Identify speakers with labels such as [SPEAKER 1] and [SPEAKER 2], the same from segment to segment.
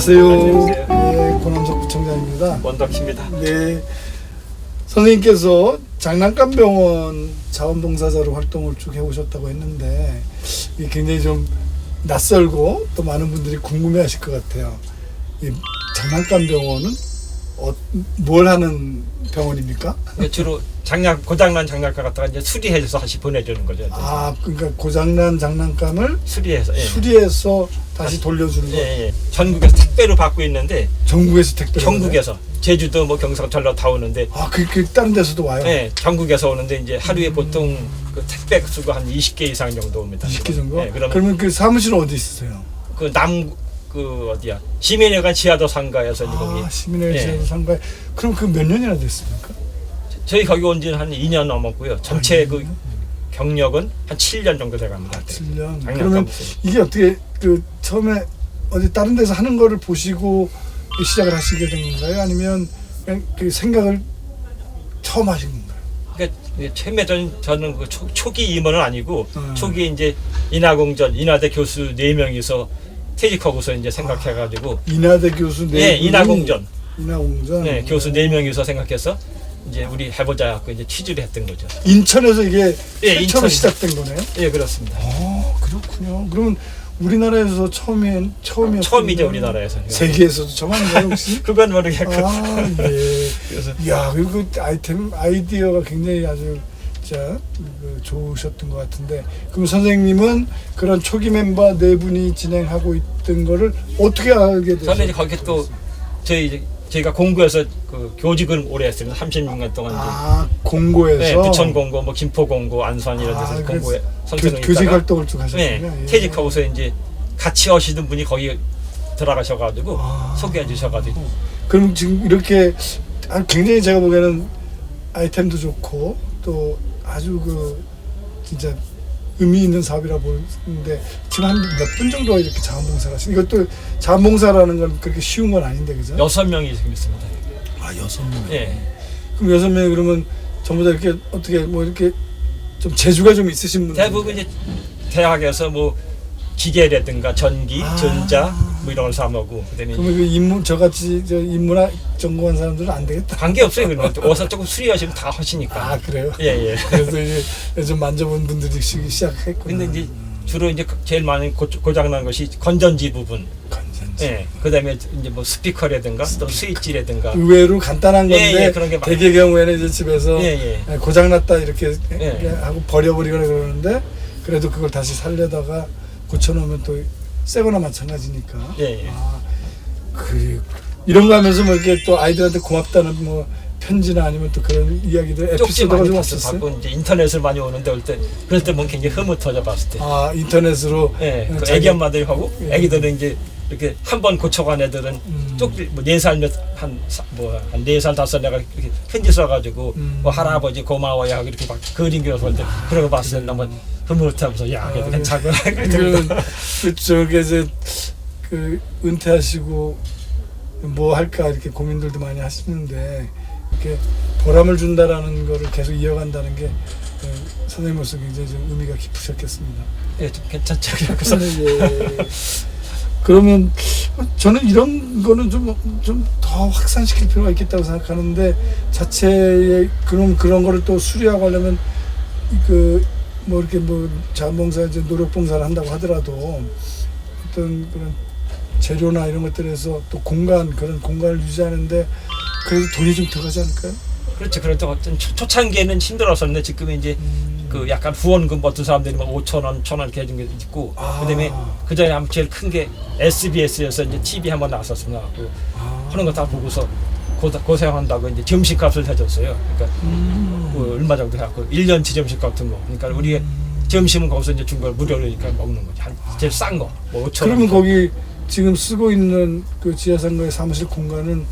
[SPEAKER 1] 안녕하세요.
[SPEAKER 2] 안녕하세요.
[SPEAKER 1] 네, 고남석 부총장입니다.
[SPEAKER 2] 원덕입니다.
[SPEAKER 1] 네, 선생님께서 장난감 병원 자원봉사자로 활동을 쭉 해오셨다고 했는데 이게 굉장히 좀 낯설고 또 많은 분들이 궁금해하실 것 같아요. 이 장난감 병원은 어, 뭘 하는 병원입니까?
[SPEAKER 2] 주로 장난 고장난 장난감 갖다가 이제 수리해서 다시 보내주는 거죠. 이제.
[SPEAKER 1] 아, 그러니까 고장난 장난감을
[SPEAKER 2] 수리해서. 예.
[SPEAKER 1] 수리해서 다시 돌려주는 거.
[SPEAKER 2] 예, 예. 전국에서 택배로 받고 있는데
[SPEAKER 1] 전국에서 택배.
[SPEAKER 2] 전국에서 제주도 뭐 경상 전라 다 오는데
[SPEAKER 1] 아, 그, 그 다른 데서도 와요.
[SPEAKER 2] 예, 전국에서 오는데 이제 하루에 보통 그 택배 수가 한 20개 이상 정도 옵니다.
[SPEAKER 1] 20개 정도?
[SPEAKER 2] 예, 그러면
[SPEAKER 1] 그러면 그 사무실 은 어디 있으세요?
[SPEAKER 2] 그 남 그 어디야 시민회관 지하도 상가에서 이제 거기
[SPEAKER 1] 아, 시민회
[SPEAKER 2] 예.
[SPEAKER 1] 지하도 상가에 그럼 그 몇 년이나 됐습니까?
[SPEAKER 2] 저희 거기 온 지는 한 2년 넘었고요. 전체
[SPEAKER 1] 아,
[SPEAKER 2] 그 경력은 한 7년 정도 돼갑니다.
[SPEAKER 1] 7년.
[SPEAKER 2] 장난감
[SPEAKER 1] 그러면
[SPEAKER 2] 없어요.
[SPEAKER 1] 이게 어떻게 그 처음에 어디 다른 데서 하는 거를 보시고 시작을 하시게 된 건가요? 아니면 그냥 그 생각을 처음 하신 건가요?
[SPEAKER 2] 그러니까 처음에 전, 저는 그 초, 초기 임원은 아니고
[SPEAKER 1] 음.
[SPEAKER 2] 초기 이제 인하공전 인하대 교수 네 명이서 퇴직하고서 이제 생각해가지고
[SPEAKER 1] 인하대 교수 네
[SPEAKER 2] 예 인하공전
[SPEAKER 1] 인하공전.
[SPEAKER 2] 네 교수 네 명이서 생각해서 이제 우리 해보자 하고 이제 취지를 했던 거죠.
[SPEAKER 1] 인천에서 이게
[SPEAKER 2] 예, 인천.
[SPEAKER 1] 시작된 거네요.
[SPEAKER 2] 예 그렇습니다.
[SPEAKER 1] 어, 그렇군요. 그러면 우리나라에서 처음이 처음이었
[SPEAKER 2] 처음이죠 우리나라에서.
[SPEAKER 1] 세계에서도 처음 아닌가요 혹시?
[SPEAKER 2] 그건 모르겠고.
[SPEAKER 1] 아, 예.
[SPEAKER 2] 그래서
[SPEAKER 1] 야, 그리고 그 아이템 아이디어가 굉장히 아주 진짜 그 좋으셨던 것 같은데 그럼 선생님은 그런 초기 멤버 네 분이 진행하고 있던 거를 어떻게 알게 되셨어요?
[SPEAKER 2] 저는 이제 거기 또 저희 이제 저희가 공구에서 그 교직을 오래 했습니다. 36년 동안.
[SPEAKER 1] 아 공고에서
[SPEAKER 2] 네, 부천 공고, 뭐 김포 공고, 안산 이런 데서
[SPEAKER 1] 아,
[SPEAKER 2] 공고에
[SPEAKER 1] 교,
[SPEAKER 2] 선생을
[SPEAKER 1] 교직 활동을 쭉 하셨군요.
[SPEAKER 2] 네,
[SPEAKER 1] 예.
[SPEAKER 2] 퇴직하고서 이제 같이 하시던 분이 거기 들어가셔가지고
[SPEAKER 1] 아.
[SPEAKER 2] 소개해 주셔가지고
[SPEAKER 1] 그럼 지금 이렇게 아, 굉장히 제가 보기에는 아이템도 좋고 또 아주 그 진짜 의미 있는 사업이라 보는데 지금 한 몇 분 정도 이렇게 자원봉사를 하시는 이것도 자원봉사라는 건 그렇게 쉬운 건 아닌데 그죠?
[SPEAKER 2] 여섯 명이 지금 있습니다.
[SPEAKER 1] 아 여섯 명.
[SPEAKER 2] 예,
[SPEAKER 1] 그럼 여섯 명이 그러면 전부 다 이렇게 어떻게 뭐 이렇게 좀 재주가 좀 있으신 분들
[SPEAKER 2] 대부분 이제 대학에서 뭐 기계라든가 전기,
[SPEAKER 1] 아.
[SPEAKER 2] 전자 뭐 이런 걸 사먹고 그다음에
[SPEAKER 1] 그러면 그 인문 저같이 저 인문학 전공한 사람들은 안 되겠다.
[SPEAKER 2] 관계 없어요. 그런 거. 어서 조금 수리하시면 다 하시니까.
[SPEAKER 1] 아 그래요?
[SPEAKER 2] 예, 예.
[SPEAKER 1] 그래서 이제 좀 만져본 분들이 시작했구나.
[SPEAKER 2] 근데 이제 주로 이제 제일 많은 고, 고장난 것이 건전지 부분.
[SPEAKER 1] 건전지.
[SPEAKER 2] 예. 그다음에 이제 뭐 스피커라든가 또 스위치라든가.
[SPEAKER 1] 의외로 간단한 건데
[SPEAKER 2] 예, 예, 그런 게 많-
[SPEAKER 1] 대개 경우에는 이제 집에서
[SPEAKER 2] 예, 예.
[SPEAKER 1] 고장났다 이렇게
[SPEAKER 2] 예.
[SPEAKER 1] 하고 버려버리거나 그러는데 그래도 그걸 다시 살려다가 고쳐놓으면 또 새거나 마찬가지니까.
[SPEAKER 2] 예, 예.
[SPEAKER 1] 아, 그 이런 거 하면서 뭐 이렇게 또 아이들한테 고맙다는 뭐 편지나 아니면 또 그런 이야기들
[SPEAKER 2] 쪽지
[SPEAKER 1] 에피소드가
[SPEAKER 2] 많이
[SPEAKER 1] 좀
[SPEAKER 2] 봤어.
[SPEAKER 1] 없었어요?
[SPEAKER 2] 받고 이제 인터넷을 많이 오는데 올 때 그럴 때 보면 굉장히 흐뭇하죠 봤을 때.
[SPEAKER 1] 아 인터넷으로
[SPEAKER 2] 예, 그
[SPEAKER 1] 자기-
[SPEAKER 2] 애기 엄마들이 하고
[SPEAKER 1] 예.
[SPEAKER 2] 애기들은 이제 이렇게 한 번 고쳐간 애들은
[SPEAKER 1] 음.
[SPEAKER 2] 쪽지 뭐네살몇한뭐한 네 살 다섯 내가 이렇게 편지 써가지고
[SPEAKER 1] 음.
[SPEAKER 2] 뭐 할아버지 고마워요 하고 이렇게 막 그림 그려서 때 그런 거 봤을 때 너무 흐뭇하면서 야 그래도
[SPEAKER 1] 아,
[SPEAKER 2] 괜찮구나.
[SPEAKER 1] 이거는 그 저게 이제 그 은퇴하시고 뭐 할까 이렇게 고민들도 많이 하시는데 이렇게 보람을 준다라는 거를 계속 이어간다는 게 어, 선생님으로서 굉장히 좀 의미가 깊으셨겠습니다.
[SPEAKER 2] 예, 좀 괜찮죠. 그래서
[SPEAKER 1] 예. 그러면 저는 이런 거는 좀 좀 더 확산시킬 필요가 있겠다고 생각하는데 자체의 그런 그런 거를 또 수리하고 하려면 그 뭐 이렇게 뭐 자원봉사 이제 노력봉사를 한다고 하더라도 어떤 그런 재료나 이런 것들에서 또 공간 그런 공간을 유지하는데 그래도 돈이 좀 들어가지 않을까요?
[SPEAKER 2] 그렇죠. 그럴 때 어떤 초, 초창기에는 힘들었었는데 지금은 이제
[SPEAKER 1] 음.
[SPEAKER 2] 그 약간 후원금 어떤 사람들이 막 5천 원, 천 원 이렇게 해준 게 있고
[SPEAKER 1] 아.
[SPEAKER 2] 그다음에 그 전에 아무 제일 큰 게 SBS에서 이제 TV 한번 나왔었습니다. 그
[SPEAKER 1] 아.
[SPEAKER 2] 하는 거 다 보고서 고, 고생한다고 이제 점심값을 해줬어요. 그러니까
[SPEAKER 1] 음.
[SPEAKER 2] 그 얼마 정도 해갖고 1년치 점심 같은 거. 그러니까 우리
[SPEAKER 1] 음.
[SPEAKER 2] 점심은 거기서 이제 준 걸 무료로 이렇게 먹는 거지. 한 제일 싼 거. 뭐 5천 원.
[SPEAKER 1] 그러면 거기 지금 쓰고 있는 그 지하상가의 사무실 공간은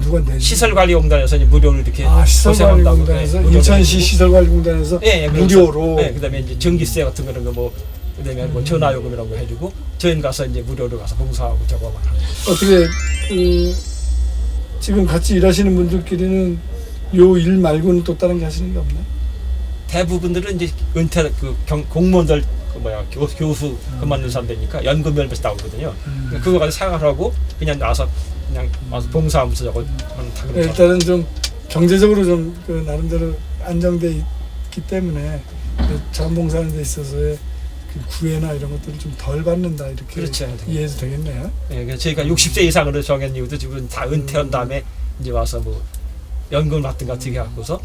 [SPEAKER 1] 누가 내지?
[SPEAKER 2] 시설관리공단에서 이제 무료로 이렇게
[SPEAKER 1] 아
[SPEAKER 2] 고생한다고.
[SPEAKER 1] 시설관리공단에서
[SPEAKER 2] 네,
[SPEAKER 1] 인천시
[SPEAKER 2] 해주고.
[SPEAKER 1] 시설관리공단에서
[SPEAKER 2] 예, 예.
[SPEAKER 1] 무료로
[SPEAKER 2] 네, 그다음에 이제 전기세 같은 거는 거뭐 그다음에 뭐 전화요금 이런 거 해주고 저희 가서 이제 무료로 가서 봉사하고 저거만 하고.
[SPEAKER 1] 어떻게 그 지금 같이 일하시는 분들끼리는 요 일 말고는 또 다른 게 하시는 게 없나요?
[SPEAKER 2] 대부분들은 이제 은퇴 그 경, 공무원들 그 뭐야 교, 교수 그만둔 사람 되니까 연금연금에서 나오거든요.
[SPEAKER 1] 음.
[SPEAKER 2] 그거 가지고 생활하고 그냥 나와서 그냥 와서 봉사하면서 저거 하는 다
[SPEAKER 1] 네,
[SPEAKER 2] 그런 거.
[SPEAKER 1] 일단은 좀 경제적으로 좀 그 나름대로 안정돼 있기 때문에 그 자원봉사하는 데 있어서의 그 구애나 이런 것들을 좀 덜 받는다 이렇게
[SPEAKER 2] 그렇죠.
[SPEAKER 1] 이해해도 되겠네요.
[SPEAKER 2] 예, 그래서 저희가 60세 이상으로 정한 이유도 지금 다 은퇴한 다음에 이제 와서 뭐 연금 같은 거 어떻게 갖고서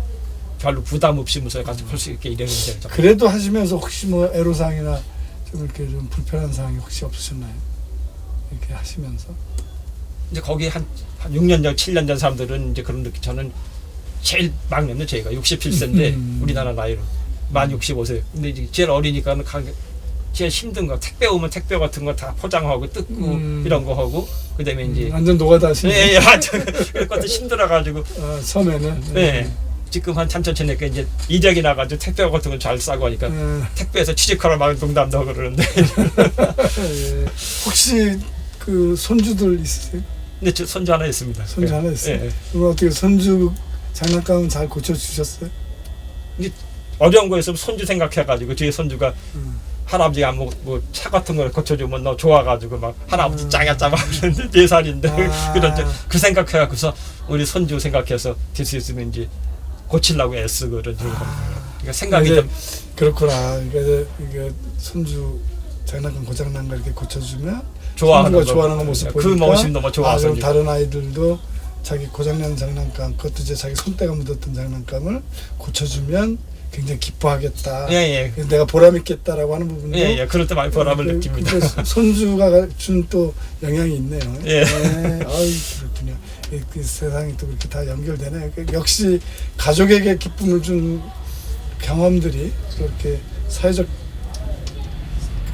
[SPEAKER 2] 별로 부담 없이 무슨 같이 할수 있게 이러는 데
[SPEAKER 1] 그래도 하시면서 혹시 뭐 애로사항이나 좀 이렇게 좀 불편한 사항이 혹시 없으셨나요? 이렇게 하시면서
[SPEAKER 2] 이제 거기 한, 한 6년 전, 7년 전 사람들은 이제 그런 느낌 저는 제일 막내는 저희가 67세인데
[SPEAKER 1] 음.
[SPEAKER 2] 우리나라 나이로 만 65세. 근데 이제 제일 어리니까는 가- 제일 힘든 거 택배 오면 택배 같은 거 다 포장하고 뜯고
[SPEAKER 1] 음.
[SPEAKER 2] 이런 거 하고 그다음에 이제
[SPEAKER 1] 완전 노가다 하시는
[SPEAKER 2] 예, 예. 그것도 힘들어가지고
[SPEAKER 1] 아, 처음에는
[SPEAKER 2] 네. 지금 한 참천천니까 이제 이적이 나가지고 택배 같은 걸잘 싸고 하니까
[SPEAKER 1] 예,
[SPEAKER 2] 택배에서 취직하라 막 농담도 하고 그러는데
[SPEAKER 1] 예. 혹시 그 손주들 있으세요?
[SPEAKER 2] 근데 저 손주 하나 있습니다.
[SPEAKER 1] 손주
[SPEAKER 2] 예.
[SPEAKER 1] 하나 있어요?
[SPEAKER 2] 예.
[SPEAKER 1] 그럼 어떻게 손주 장난감은 잘 고쳐 주셨어요?
[SPEAKER 2] 어려운 거 있으면 손주 생각해가지고 뒤에 손주가
[SPEAKER 1] 음.
[SPEAKER 2] 할아버지가 뭐차 같은 걸 고쳐주면 너 좋아가지고 막 할아버지
[SPEAKER 1] 음.
[SPEAKER 2] 짱야 짜막 그러는데 네 살인데
[SPEAKER 1] 아.
[SPEAKER 2] 그런 저- 그 생각해갖고서 우리 손주 생각해서 될 수 있으면 이제 고치려고 애쓰고 그런 중 그러니까 생각이 좀
[SPEAKER 1] 그렇구나. 그러니까 이게 손주 장난감 고장 난거 이렇게 고쳐주면
[SPEAKER 2] 좋아하는 거,
[SPEAKER 1] 좋아하는 모습
[SPEAKER 2] 그
[SPEAKER 1] 보니까
[SPEAKER 2] 모습 너무
[SPEAKER 1] 아,
[SPEAKER 2] 좋아서 이제
[SPEAKER 1] 다른 아이들도 자기 고장난 장난감, 그것도 이제 자기 손때가 묻었던 장난감을 고쳐주면 굉장히 기뻐하겠다.
[SPEAKER 2] 예 예
[SPEAKER 1] 그래서 내가 보람 있겠다라고 하는 부분도
[SPEAKER 2] 예, 예. 그럴 때 많이 보람을
[SPEAKER 1] 그-
[SPEAKER 2] 느낍니다.
[SPEAKER 1] 그 손주가 준 또 영향이 있네요.
[SPEAKER 2] 예.
[SPEAKER 1] 네, 아이 그렇군요. 이- 그 세상이 또 그렇게 다 연결되네. 그 역시 가족에게 기쁨을 준 경험들이 그렇게 사회적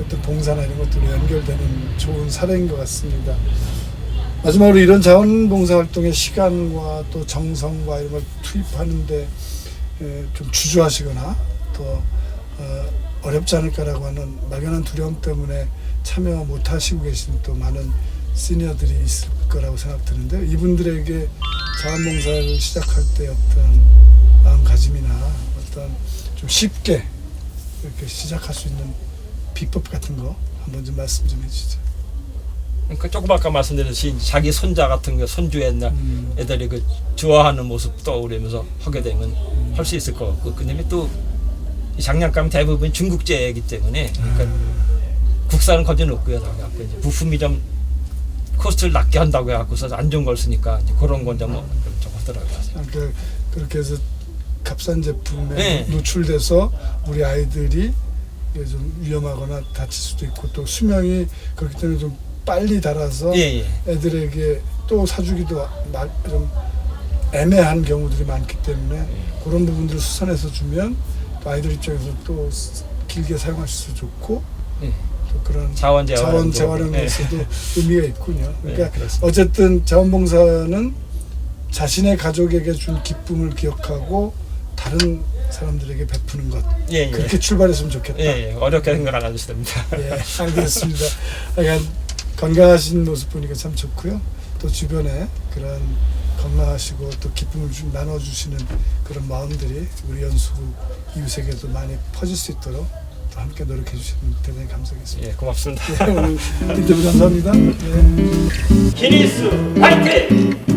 [SPEAKER 1] 어떤 봉사나 이런 것들로 연결되는 좋은 사례인 것 같습니다. 마지막으로 이런 자원봉사 활동에 시간과 또 정성과 이런 걸 투입하는데 에, 좀 주저하시거나 또 어, 어렵지 않을까라고 하는 막연한 두려움 때문에 참여 못 하시고 계신 또 많은 시니어들이 있을 거라고 생각드는데 이분들에게 자원봉사를 시작할 때 어떤 마음가짐이나 어떤 좀 쉽게 이렇게 시작할 수 있는 비법 같은 거 한번 좀 말씀 좀 해주시죠.
[SPEAKER 2] 그러니까 조금 아까 말씀드렸듯이 자기 손자 같은 거 손주 옛날
[SPEAKER 1] 음,
[SPEAKER 2] 애들이 그 좋아하는 모습 떠오르면서 하게 되면 할 수 있을 것 같고 그다음에 또이 장난감 대부분 중국제이기 때문에 그러니까 국산은 거진 없고요. 그래갖고 이제 부품이 좀 코스트를 낮게 한다고 해갖고서 안 좋은 걸 쓰니까 이제 그런 건좀 좀 하더라고요.
[SPEAKER 1] 그러니까 그렇게 해서 값싼 제품에
[SPEAKER 2] 네.
[SPEAKER 1] 노출돼서 우리 아이들이 좀 위험하거나 다칠 수도 있고 또 수명이 그렇기 때문에 좀 빨리 달아서
[SPEAKER 2] 예, 예.
[SPEAKER 1] 애들에게 또 사주기도 마- 좀 애매한 경우들이 많기 때문에 그런 부분들을 수선해서 주면 또 아이들 입장에서 또 스- 길게 사용할 수 좋고
[SPEAKER 2] 예.
[SPEAKER 1] 또 그런
[SPEAKER 2] 자원
[SPEAKER 1] 자원 재활용 에서도
[SPEAKER 2] 예.
[SPEAKER 1] 의미가 있군요. 그러니까
[SPEAKER 2] 예.
[SPEAKER 1] 어쨌든 자원봉사는 자신의 가족에게 준 기쁨을 기억하고 다른 사람들에게 베푸는 것
[SPEAKER 2] 예, 예.
[SPEAKER 1] 그렇게 출발했으면 좋겠다.
[SPEAKER 2] 예, 예. 어렵게 생각 안 하셔도 됩니다.
[SPEAKER 1] 예, 알겠습니다. 약간 건강하신 모습 보니까 참 좋고요. 또 주변에 그런 건강하시고 또 기쁨을 좀 나눠주시는 그런 마음들이 우리 연수 이웃에게도 많이 퍼질 수 있도록 또 함께 노력해 주시면 대단히 감사하겠습니다.
[SPEAKER 2] 예, 고맙습니다.
[SPEAKER 1] 예, 오늘 인터뷰 감사합니다. 예.
[SPEAKER 2] 기니스 화이팅!